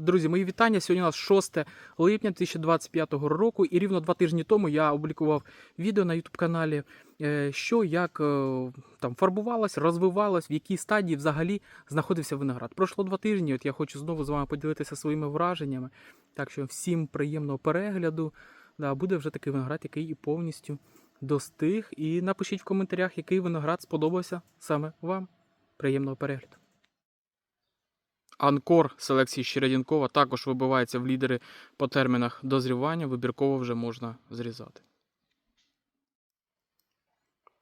Друзі, мої вітання. Сьогодні у нас 6 липня 2025 року, і рівно два тижні тому я опублікував відео на YouTube каналі, е, що як е, там фарбувалось, розвивалось, в якій стадії взагалі знаходився виноград. Пройшло два тижні. От я хочу знову з вами поділитися своїми враженнями. Так що всім приємного перегляду. Да, буде вже такий виноград, який і повністю достиг. І напишіть в коментарях, який виноград сподобався саме вам. Приємного перегляду. Анкор селекції Щерядінкова також вибивається в лідери по термінах дозрівання, вибірково вже можна зрізати.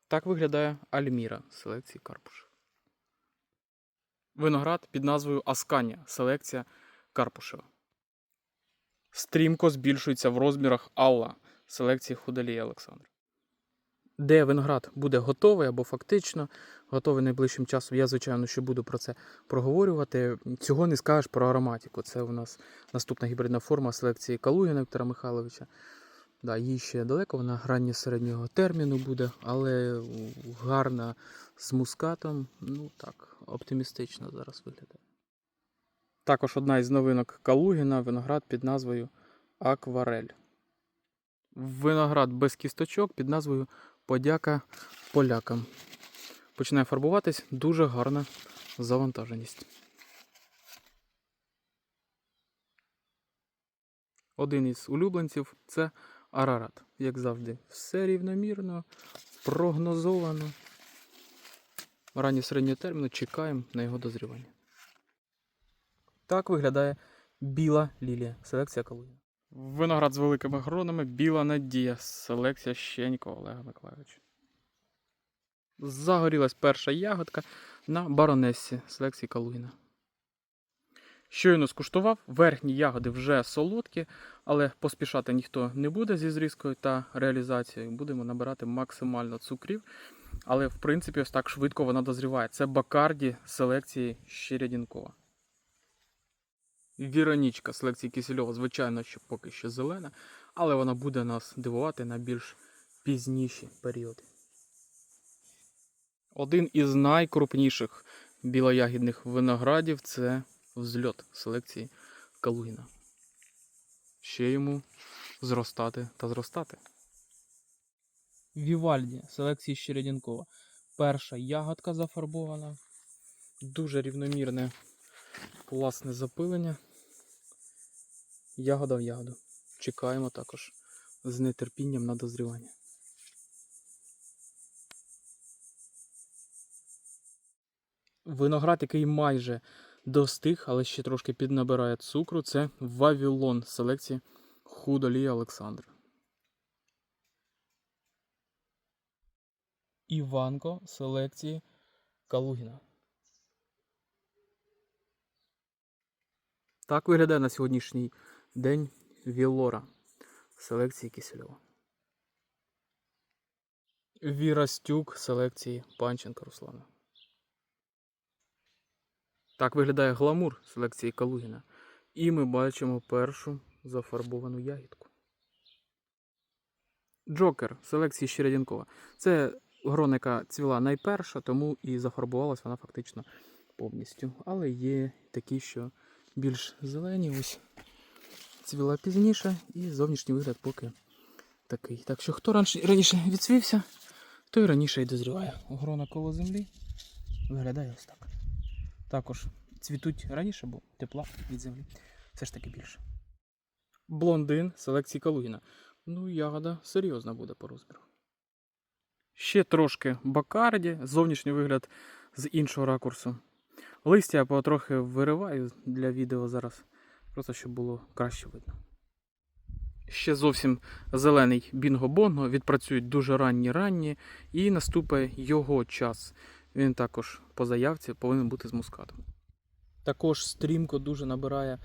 Так виглядає Альміра селекції Карпуша. Виноград під назвою Асканія селекція Карпушева. Стрімко збільшується в розмірах Алла селекції Худалія Олександра. Де виноград буде готовий або фактично готовий найближчим часом. Я, звичайно, що буду про це проговорювати. Цього не скажеш про ароматику. Це у нас наступна гібридна форма селекції Калугіна Віктора Михайловича. Да, їй ще далеко, вона ранньо середнього терміну буде, але гарна з мускатом. Ну так, оптимістично зараз виглядає. Також одна із новинок Калугіна виноград під назвою Акварель. Виноград без кісточок під назвою Подяка полякам. Починає фарбуватись дуже гарна завантаженість. Один із улюбленців це Арарат. Як завжди, все рівномірно, прогнозовано. Ранні середнього терміну чекаємо на його дозрівання. Так виглядає біла лілія. Селекція Калугіна. Виноград з великими гронами, біла надія. Селекція Щенько Олега Миколайовича. Загорілась перша ягодка на баронесі селекції Калугіна. Щойно скуштував, верхні ягоди вже солодкі, але поспішати ніхто не буде зі зрізкою та реалізацією. Будемо набирати максимально цукрів. Але, в принципі, ось так швидко вона дозріває. Це Бакарді селекції Щерядінкова. Віронічка селекції Кисельова, звичайно, що поки що зелена, але вона буде нас дивувати на більш пізніші періоди. Один із найкрупніших білоягідних виноградів це взльот селекції Калугіна. Ще йому зростати та зростати. Вівальді селекції Щерядінкова. Перша ягодка зафарбована. Дуже рівномірне класне запилення. Ягода в ягоду. Чекаємо також з нетерпінням на дозрівання. Виноград, який майже достиг, але ще трошки піднабирає цукру, це Вавілон селекції Худолія Олександр. Іванко селекції Калугіна. Так виглядає на сьогоднішній день Вілора селекції Кисельова. Віра Стюк селекції Панченка Руслана. Так виглядає гламур селекції Калугіна. І ми бачимо першу зафарбовану ягідку. Джокер селекції Щерядінкова. Це грона, яка цвіла найперша, тому і зафарбувалась вона фактично повністю. Але є такі, що більш зелені, ось цвіла пізніше, і зовнішній вигляд поки такий. Так що хто раніше, відцвівся, той раніше і дозріває. Грона коло землі виглядає ось так. Також цвітуть раніше, бо тепла від землі. Все ж таки більше. Блондин селекції Калугіна. Ну, ягода серйозна буде по розміру. Ще трошки бакарді, зовнішній вигляд з іншого ракурсу. Листя потрохи вириваю для відео зараз, просто щоб було краще видно. Ще зовсім зелений бінго-бонго, відпрацюють дуже ранні ранні, і наступить його час. Він також по заявці повинен бути з мускатом. Також стрімко дуже набирає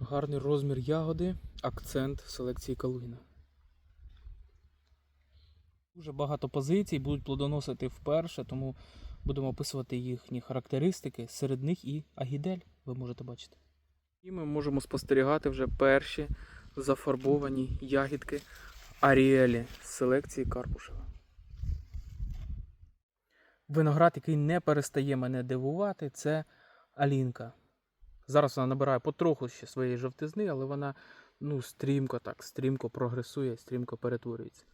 гарний розмір ягоди, акцент селекції Калугіна. Дуже багато позицій будуть плодоносити вперше, тому будемо описувати їхні характеристики. Серед них і агідель, ви можете бачити. І ми можемо спостерігати вже перші зафарбовані ягідки Аріелі з селекції Карпушева. Виноград, який не перестає мене дивувати, це Алінка Зараз вона набирає потроху ще своєї жовтизни, але вона ну, стрімко так, стрімко прогресує, стрімко перетворюється.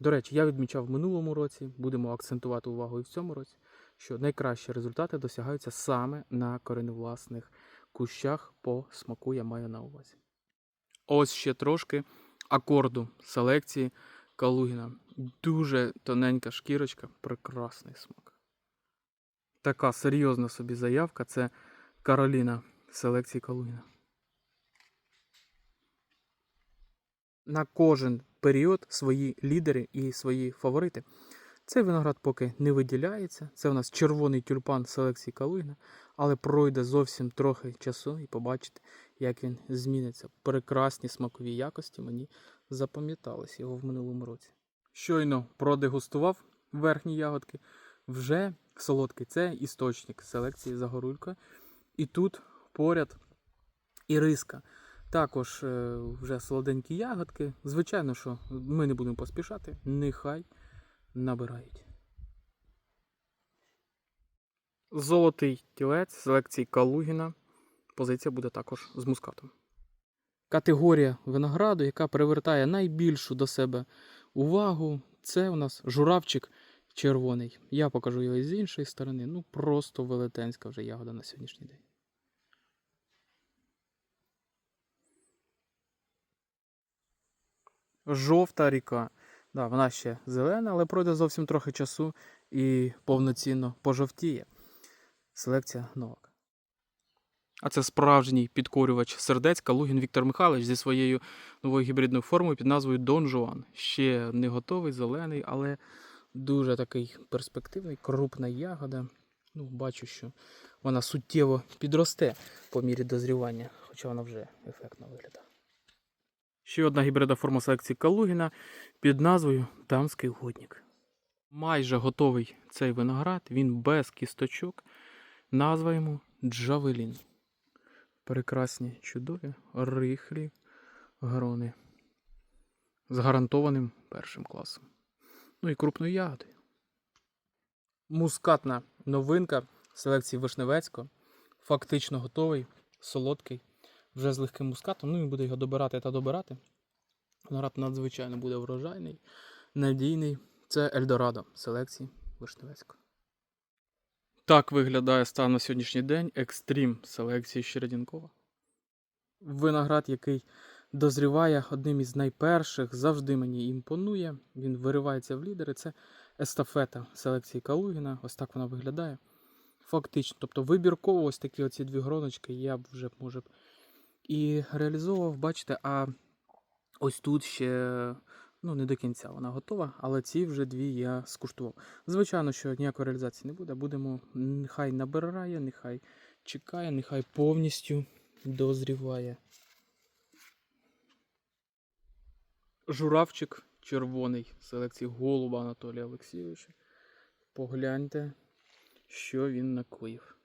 До речі, я відмічав в минулому році, будемо акцентувати увагу і в цьому році, що найкращі результати досягаються саме на кореневласних кущах по смаку я маю на увазі. Ось ще трошки акорду селекції Калугіна. Дуже тоненька шкірочка, прекрасний смак. Така серйозна собі заявка це Кароліна селекції Калугіна. На кожен період свої лідери і свої фаворити. Цей виноград поки не виділяється. Це у нас червоний тюльпан селекції Калугіна, але пройде зовсім трохи часу і побачите, як він зміниться. Прекрасні смакові якості мені запам'ятались його в минулому році. Щойно продегустував верхні ягодки, вже солодкий. Це істочник селекції Загорулька. І тут поряд іриска. Також е, вже солоденькі ягодки. Звичайно, що ми не будемо поспішати, нехай набирають. Золотий тілець селекції Калугіна. Позиція буде також з мускатом. Категорія винограду, яка привертає найбільшу до себе увагу, це у нас журавчик червоний. Я покажу його з іншої сторони. Ну, просто велетенська вже ягода на сьогоднішній день. Жовта ріка. Да, вона ще зелена, але пройде зовсім трохи часу і повноцінно пожовтіє. Селекція Новак. А це справжній підкорювач сердець Калугін Віктор Михайлович зі своєю новою гібридною формою під назвою Дон Жуан. Ще не готовий, зелений, але дуже такий перспективний, крупна ягода. Ну, бачу, що вона суттєво підросте по мірі дозрівання, хоча вона вже ефектно виглядає. Ще одна гібрида форма селекції Калугіна під назвою Дамський годник. Майже готовий цей виноград, він без кісточок. Назва йому Джавелін. Прекрасні, чудові, рихлі грони. З гарантованим першим класом. Ну і крупною ягодою. Мускатна новинка селекції Вишневецького. Фактично готовий, солодкий, вже з легким мускатом. Ну і буде його добирати та добирати. Виноград надзвичайно буде врожайний, надійний. Це Ельдорадо селекції Вишневецького. Так виглядає стан на сьогоднішній день екстрім селекції Щередінкова. Виноград, який дозріває одним із найперших, завжди мені імпонує. Він виривається в лідери. Це естафета селекції Калугіна. Ось так вона виглядає. Фактично, тобто вибірково ось такі оці дві гроночки я б вже може б і реалізовував, бачите, а ось тут ще ну, не до кінця вона готова, але ці вже дві я скуштував. Звичайно, що ніякої реалізації не буде. Будемо, нехай набирає, нехай чекає, нехай повністю дозріває. Журавчик червоний селекції голуба Анатолія Олексійовича. Погляньте, що він накоїв.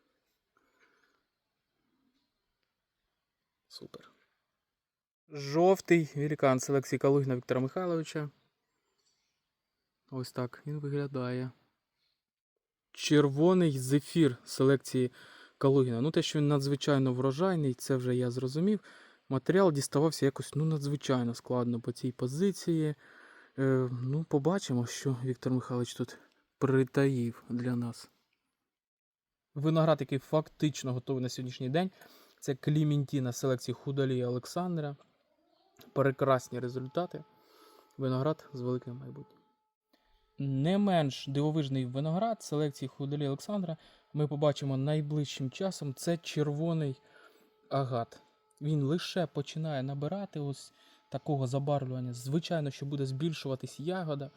Супер. Жовтий великан селекції Калугіна Віктора Михайловича. Ось так він виглядає. Червоний зефір селекції Калугіна. Ну, те, що він надзвичайно врожайний, це вже я зрозумів. Матеріал діставався якось ну, надзвичайно складно по цій позиції. Е, ну, побачимо, що Віктор Михайлович тут притаїв для нас. Виноград, який фактично готовий на сьогоднішній день. Це Кліментіна селекції Худолія Олександра. Прекрасні результати. Виноград з великим майбутнім. Не менш дивовижний виноград селекції Худолія Олександра ми побачимо найближчим часом. Це червоний агат. Він лише починає набирати ось такого забарвлювання. Звичайно, що буде збільшуватись ягода.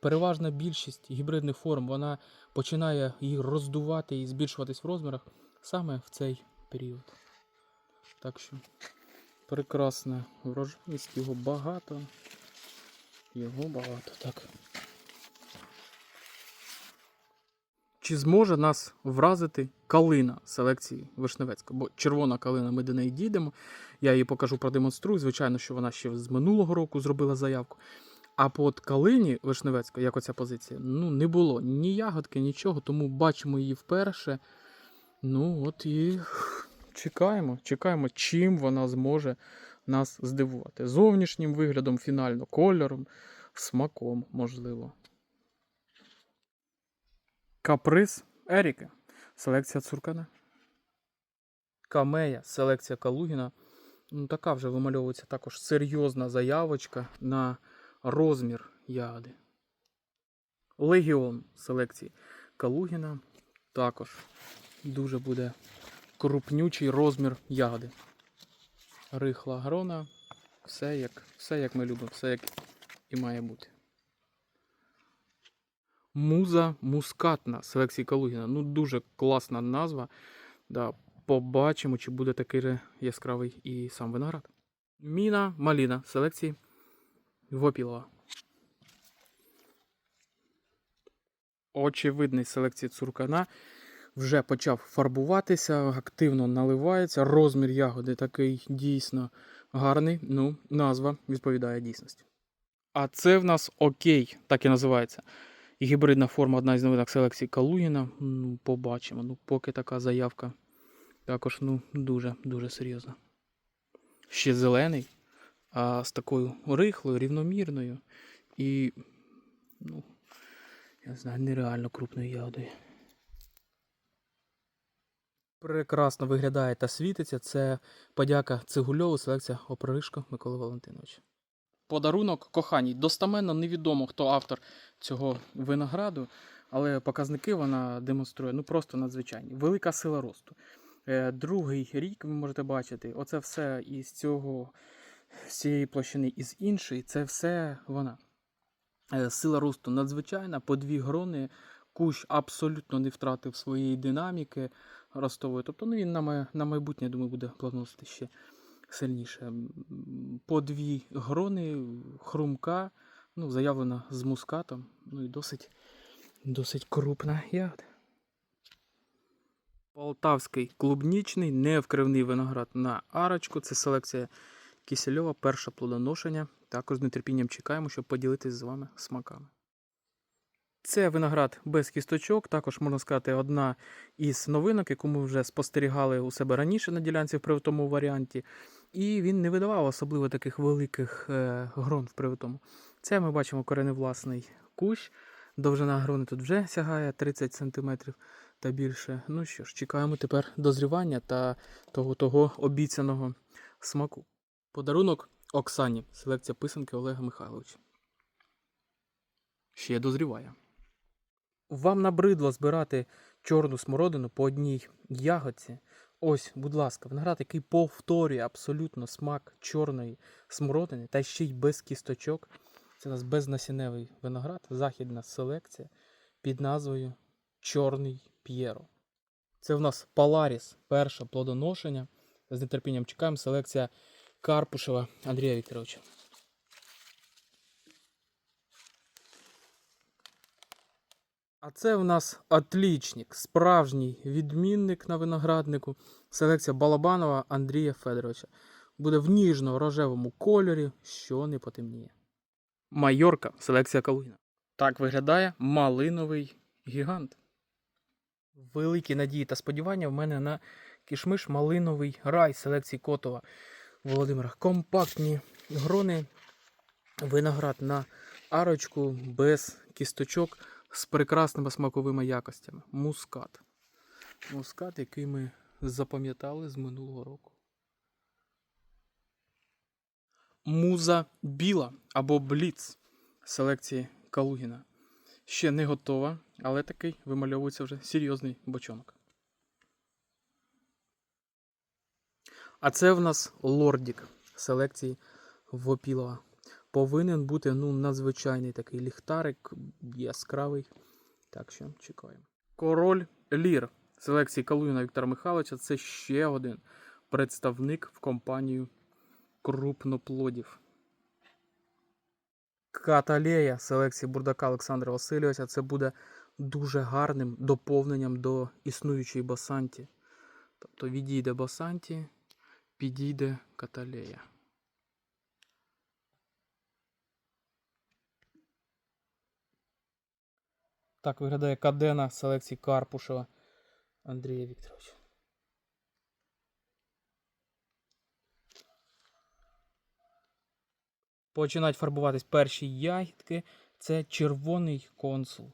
Переважна більшість гібридних форм вона починає їх роздувати і збільшуватись в розмірах саме в цей період. Так що прекрасна врожайність, його багато. Його багато, так. Чи зможе нас вразити калина селекції Вишневецька? Бо червона калина, ми до неї дійдемо. Я її покажу, продемонструю. Звичайно, що вона ще з минулого року зробила заявку. А по от калині Вишневецької, як оця позиція, ну не було ні ягодки, нічого, тому бачимо її вперше. Ну, от і чекаємо, чекаємо, чим вона зможе нас здивувати. Зовнішнім виглядом, фінально, кольором, смаком, можливо. Каприз Еріки. Селекція Цуркана. Камея, селекція Калугіна. Ну, така вже вимальовується також серйозна заявочка на розмір ягоди. Легіон селекції Калугіна. Також дуже буде крупнючий розмір ягоди. Рихла грона. Все як, все як ми любимо, все як і має бути. Муза мускатна селекції Калугіна. Ну, дуже класна назва. Да, побачимо, чи буде такий яскравий і сам виноград. Міна Маліна селекції Вопілова. Очевидний селекції цуркана вже почав фарбуватися, активно наливається. Розмір ягоди такий дійсно гарний. Ну, назва відповідає дійсності. А це в нас окей, так і називається. Гібридна форма одна із новинок селекції Калугіна. Ну, побачимо. Ну, поки така заявка також ну, дуже дуже серйозна. Ще зелений, а з такою рихлою, рівномірною і, ну, я знаю, нереально крупною ягодою. Прекрасно виглядає та світиться. Це подяка Цигульову, селекція Опришко Миколи Валентиновича. Подарунок коханій. Достаменно невідомо, хто автор цього винограду, але показники вона демонструє ну просто надзвичайні. Велика сила росту. Е, Другий рік ви можете бачити, оце все із цього, з цієї площини і з іншої, це все вона. Е, Сила росту надзвичайна, по дві грони. Кущ абсолютно не втратив своєї динаміки ростової. Тобто ну, він на, май- на майбутнє, я думаю, буде плодоносити ще сильніше. По дві грони, хрумка, ну, заявлена з мускатом. Ну і досить, досить крупна ягода. Полтавський клубнічний, невкривний виноград на арочку. Це селекція Кисельова, перше плодоношення. Також з нетерпінням чекаємо, щоб поділитися з вами смаками. Це виноград без кісточок, також можна сказати, одна із новинок, яку ми вже спостерігали у себе раніше на ділянці в привитому варіанті. І він не видавав особливо таких великих е, грон в привитому. Це ми бачимо кореневласний кущ. Довжина грони тут вже сягає 30 см та більше. Ну що ж, чекаємо тепер дозрівання та того, того обіцяного смаку. Подарунок Оксані, селекція писанки Олега Михайловича. Ще дозріває. Вам набридло збирати чорну смородину по одній ягодці. Ось, будь ласка, виноград, який повторює абсолютно смак чорної смородини, та ще й без кісточок. Це у нас безнасінневий виноград, західна селекція під назвою Чорний П'єро. Це в нас Паларіс, перше плодоношення. З нетерпінням чекаємо. Селекція Карпушева Андрія Вікторовича. А це в нас отлічник, справжній відмінник на винограднику. Селекція Балабанова Андрія Федоровича. Буде в ніжно-рожевому кольорі, що не потемніє. Майорка, селекція Калугіна. Так виглядає малиновий гігант. Великі надії та сподівання в мене на кішмиш малиновий рай селекції Котова Володимира. Компактні грони, виноград на арочку без кісточок з прекрасними смаковими якостями. Мускат. Мускат, який ми запам'ятали з минулого року. Муза біла або бліц селекції Калугіна. Ще не готова, але такий вимальовується вже серйозний бочонок. А це в нас лордік селекції Вопілова. Повинен бути ну, надзвичайний такий ліхтарик, яскравий. Так що чекаємо. Король Лір селекції Калуїна Віктора Михайловича це ще один представник в компанію крупноплодів. Каталея селекції Бурдака Олександра Васильовича це буде дуже гарним доповненням до існуючої басанті. Тобто відійде басанті, підійде каталея. Так виглядає кадена селекції Карпушева Андрія Вікторовича. Починають фарбуватись перші ягідки. Це червоний консул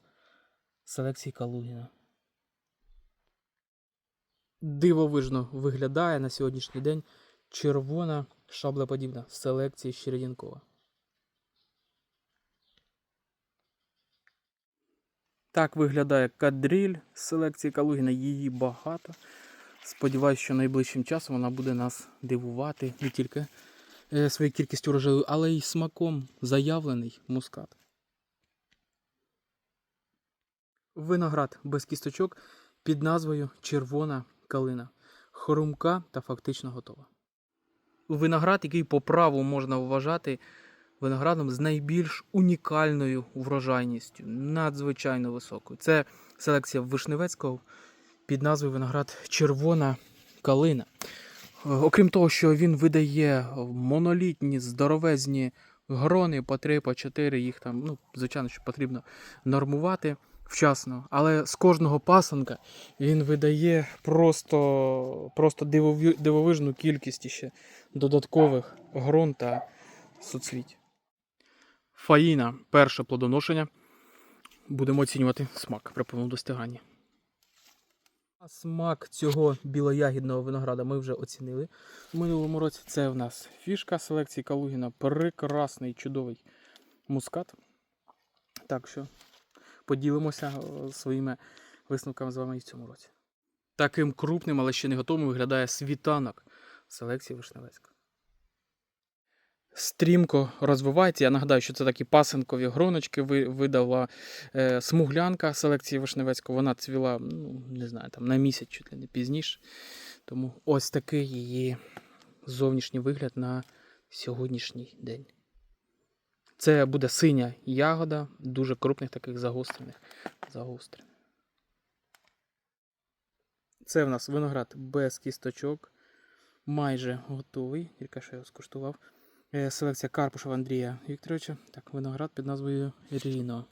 селекції Калугіна. Дивовижно виглядає на сьогоднішній день червона шаблеподібна селекція Щер'янкова. Так виглядає кадриль з селекції Калугіна. Її багато. Сподіваюсь, що найближчим часом вона буде нас дивувати не тільки е, своєю кількістю урожаю, але й смаком заявлений мускат. Виноград без кісточок під назвою Червона калина. Хрумка та фактично готова. Виноград, який по праву можна вважати виноградом з найбільш унікальною врожайністю, надзвичайно високою. Це селекція Вишневецького під назвою виноград Червона калина. Е, Окрім того, що він видає монолітні, здоровезні грони по 3, по 4, їх там, ну, звичайно, що потрібно нормувати вчасно. Але з кожного пасанка він видає просто, просто дивовижну кількість ще додаткових грон та суцвіть. Фаїна перше плодоношення. Будемо оцінювати смак при повному достиганні. Смак цього білоягідного винограда ми вже оцінили. В минулому році це в нас фішка селекції Калугіна. Прекрасний, чудовий мускат. Так що поділимося е, своїми висновками з вами і в цьому році. Таким крупним, але ще не готовим виглядає світанок селекції Вишневецька. Стрімко розвивається. Я нагадаю, що це такі пасинкові гроночки видала е, смуглянка селекції Вишневецького. Вона цвіла, ну, не знаю, там на місяць ли не пізніше. Тому ось такий її зовнішній вигляд на сьогоднішній день. Це буде синя ягода, дуже крупних таких загострених. загострених. Це в нас виноград без кісточок, майже готовий, тільки що я його скуштував. Е, Селекція Карпушева Андрія Вікторовича. Так, виноград під назвою Ріно.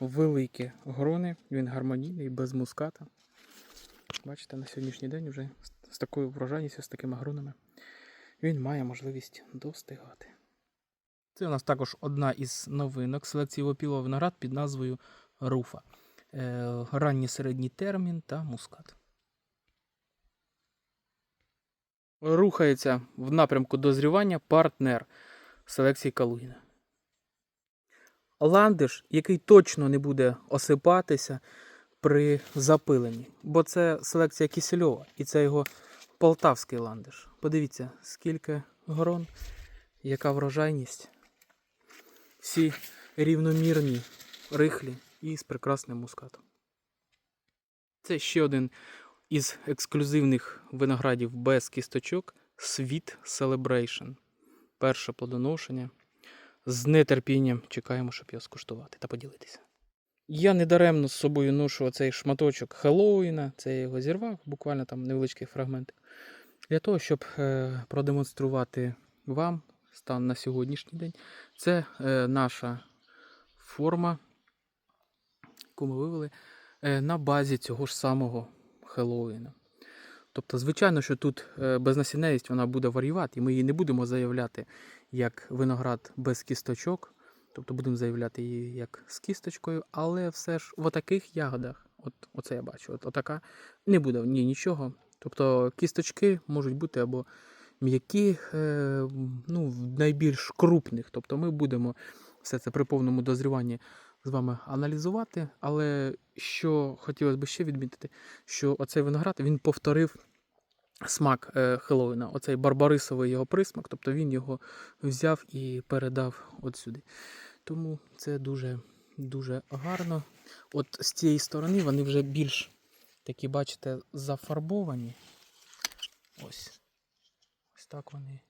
Великі грони, він гармонійний, без муската. Бачите, на сьогоднішній день вже з- такою врожайністю, з такими гронами, він має можливість достигати. Це у нас також одна із новинок селекції Вопілого виноград під назвою Руфа. Е, ранній середній термін та мускат. Рухається в напрямку дозрівання партнер селекції Калугіна. Ландиш, який точно не буде осипатися при запиленні, бо це селекція Кісельова і це його полтавський ландиш. Подивіться, скільки грон, яка врожайність. Всі рівномірні, рихлі і з прекрасним мускатом. Це ще один із ексклюзивних виноградів без кісточок Sweet Celebration. Перше плодоношення. З нетерпінням чекаємо, щоб його скуштувати та поділитися. Я недаремно з собою ношу оцей шматочок Хеллоуіна. Це я його зірвав, буквально там невеличкий фрагмент. Для того, щоб е, продемонструвати вам стан на сьогоднішній день. Це е, наша форма, яку ми вивели е, на базі цього ж самого Хеллоуіна. Тобто, звичайно, що тут е, безнасінневість вона буде варіювати, і ми її не будемо заявляти як виноград без кісточок. Тобто будемо заявляти її як з кісточкою, але все ж в таких ягодах, от оце я бачу, от отака, не буде ні нічого. Тобто кісточки можуть бути або м'які, е, ну, найбільш крупних. Тобто ми будемо все це при повному дозріванні з вами аналізувати. Але що хотілося б ще відмітити, що оцей виноград він повторив смак е, Хеллоуіна, оцей барбарисовий його присмак, тобто він його взяв і передав от сюди. Тому це дуже, дуже гарно. От з цієї сторони вони вже більш такі, бачите, зафарбовані. Ось. Ось так вони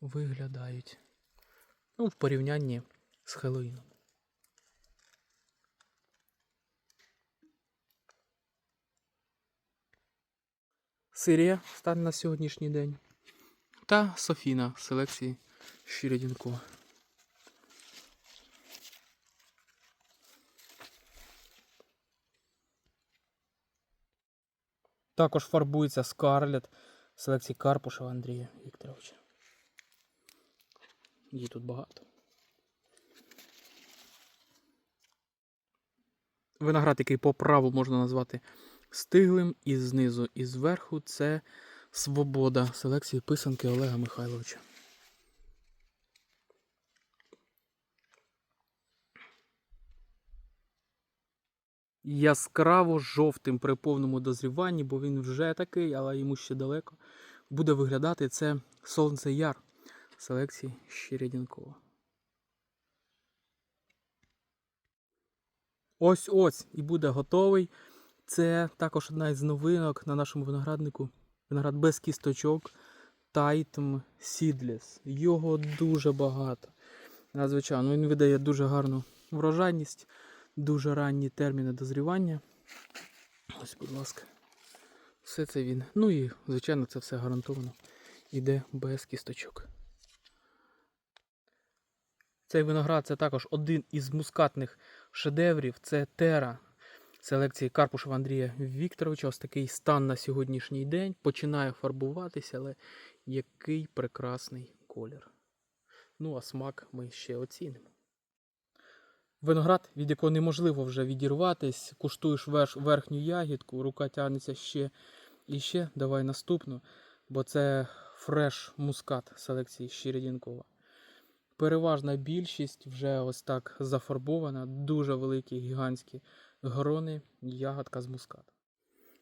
виглядають. Ну, в порівнянні з Хеллоуіном. Сирія стане на сьогоднішній день. Та Софіна в селекції Щерядінко. Також фарбується Скарлет селекції Карпушева Андрія Вікторовича. Її тут багато. Виноград, який по праву можна назвати стиглим, і знизу, і зверху це свобода селекції писанки Олега Михайловича. Яскраво жовтим при повному дозріванні, бо він вже такий, але йому ще далеко. Буде виглядати це Сонце Яр селекції Щерядінкова. Ось ось і буде готовий. Це також одна із новинок на нашому винограднику. Виноград без кісточок Titan Seedless. Його дуже багато. Надзвичайно, він видає дуже гарну врожайність, дуже ранні терміни дозрівання. Ось, будь ласка. Все це він. Ну і, звичайно, це все гарантовано. Іде без кісточок. Цей виноград це також один із мускатних шедеврів. Це Тера селекції Карпушева Андрія Вікторовича. Ось такий стан на сьогоднішній день. Починає фарбуватися, але який прекрасний колір. Ну, а смак ми ще оцінимо. Виноград, від якого неможливо вже відірватись, куштуєш верхню ягідку, рука тягнеться ще і ще. Давай наступну, бо це фреш мускат селекції Щередінкова. Переважна більшість вже ось так зафарбована, дуже великі гігантські грони, ягодка з муската.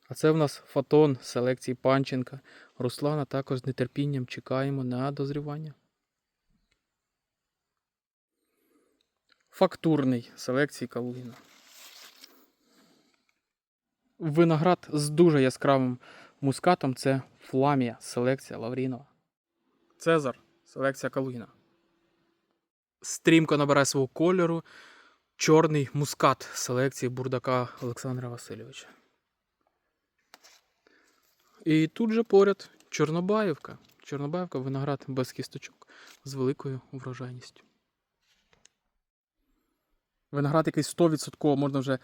А це в нас фотон селекції Панченка. Руслана також з нетерпінням чекаємо на дозрівання. Фактурний селекції Калугіна. Виноград з дуже яскравим мускатом це Фламія селекція Лаврінова. Цезар селекція Калугіна. Стрімко набирає свого кольору чорний мускат селекції бурдака Олександра Васильовича. І тут же поряд Чорнобаївка. Чорнобаївка виноград без кісточок з великою врожайністю. Виноград, який 100% можна вже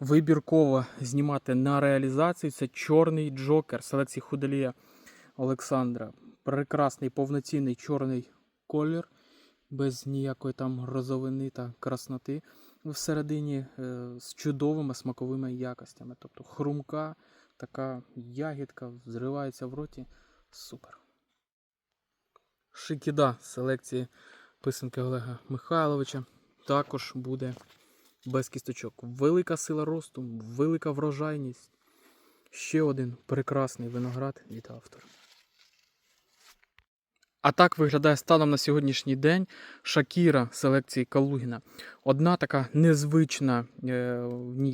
вибірково знімати на реалізацію. Це чорний джокер селекції Худелія Олександра. Прекрасний повноцінний чорний колір, без ніякої там розовини та красноти. Всередині е, з чудовими смаковими якостями. Тобто хрумка, така ягідка взривається в роті. Супер. Шикіда селекції писанки Олега Михайловича також буде без кісточок. Велика сила росту, велика врожайність. Ще один прекрасний виноград від автора. А так виглядає станом на сьогоднішній день Шакіра селекції Калугіна. Одна така незвична е,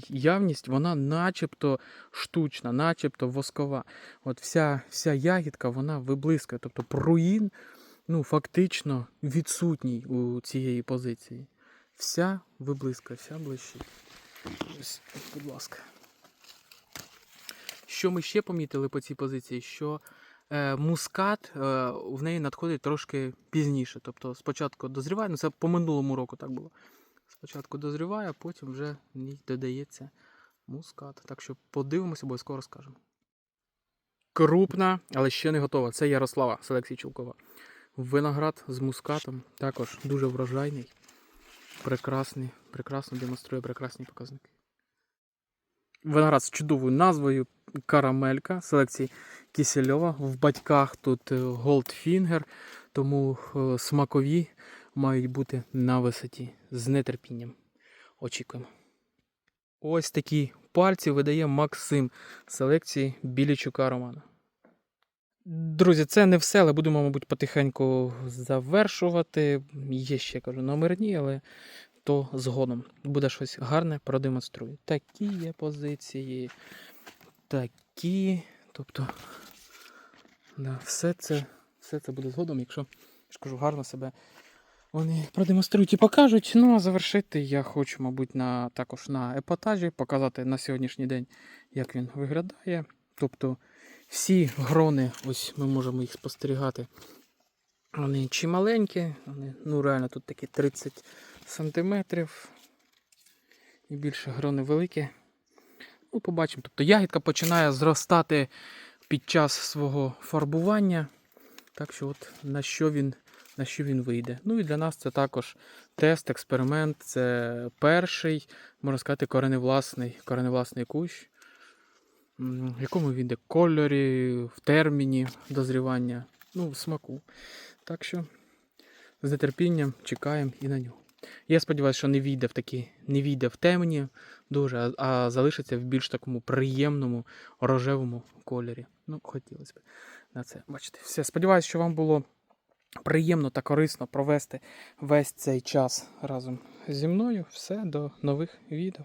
явність, вона начебто штучна, начебто воскова. От вся, вся ягідка вона виблискує. Тобто пруїн ну, фактично відсутній у цієї позиції. Вся виблискує, вся блищить. Ось, будь ласка. Що ми ще помітили по цій позиції? Що мускат е, в неї надходить трошки пізніше. Тобто спочатку дозріває, ну це по минулому року так було. Спочатку дозріває, а потім вже ній додається мускат. Так що подивимося, обов'язково розкажемо. Крупна, але ще не готова. Це Ярослава, селекції Чулкова. Виноград з мускатом, також дуже врожайний. Прекрасний, прекрасно демонструє прекрасні показники. Виноград з чудовою назвою Карамелька селекції Кісельова. В батьках тут Goldfinger, тому е, смакові мають бути на висоті з нетерпінням. Очікуємо. Ось такі пальці видає Максим селекції Білічука Романа. Друзі, це не все, але будемо, мабуть, потихеньку завершувати. Є ще кажу номерні, але то згодом буде щось гарне, продемонструю. Такі є позиції, такі. Тобто, да, все це все це буде згодом, якщо я ж кажу, гарно себе вони продемонструють і покажуть. Ну, а завершити я хочу, мабуть, на, також на епатажі, показати на сьогоднішній день, як він виглядає. Тобто всі грони, ось ми можемо їх спостерігати. Вони чималенькі, вони, ну реально тут такі 30 сантиметрів. І більше грони великі. Ну, побачимо. Тобто ягідка починає зростати під час свого фарбування. Так що от на що він на що він вийде. Ну і для нас це також тест, експеримент. Це перший, можна сказати, кореневласний, кореневласний кущ, в якому він йде кольорі, в терміні дозрівання, ну, в смаку. Так що з нетерпінням чекаємо і на нього. Я сподіваюся, що не війде в такі, не війде в темні дуже, а, залишиться в більш такому приємному рожевому кольорі. Ну, хотілося б на це бачите. Все, сподіваюся, що вам було приємно та корисно провести весь цей час разом зі мною. Все, до нових відео.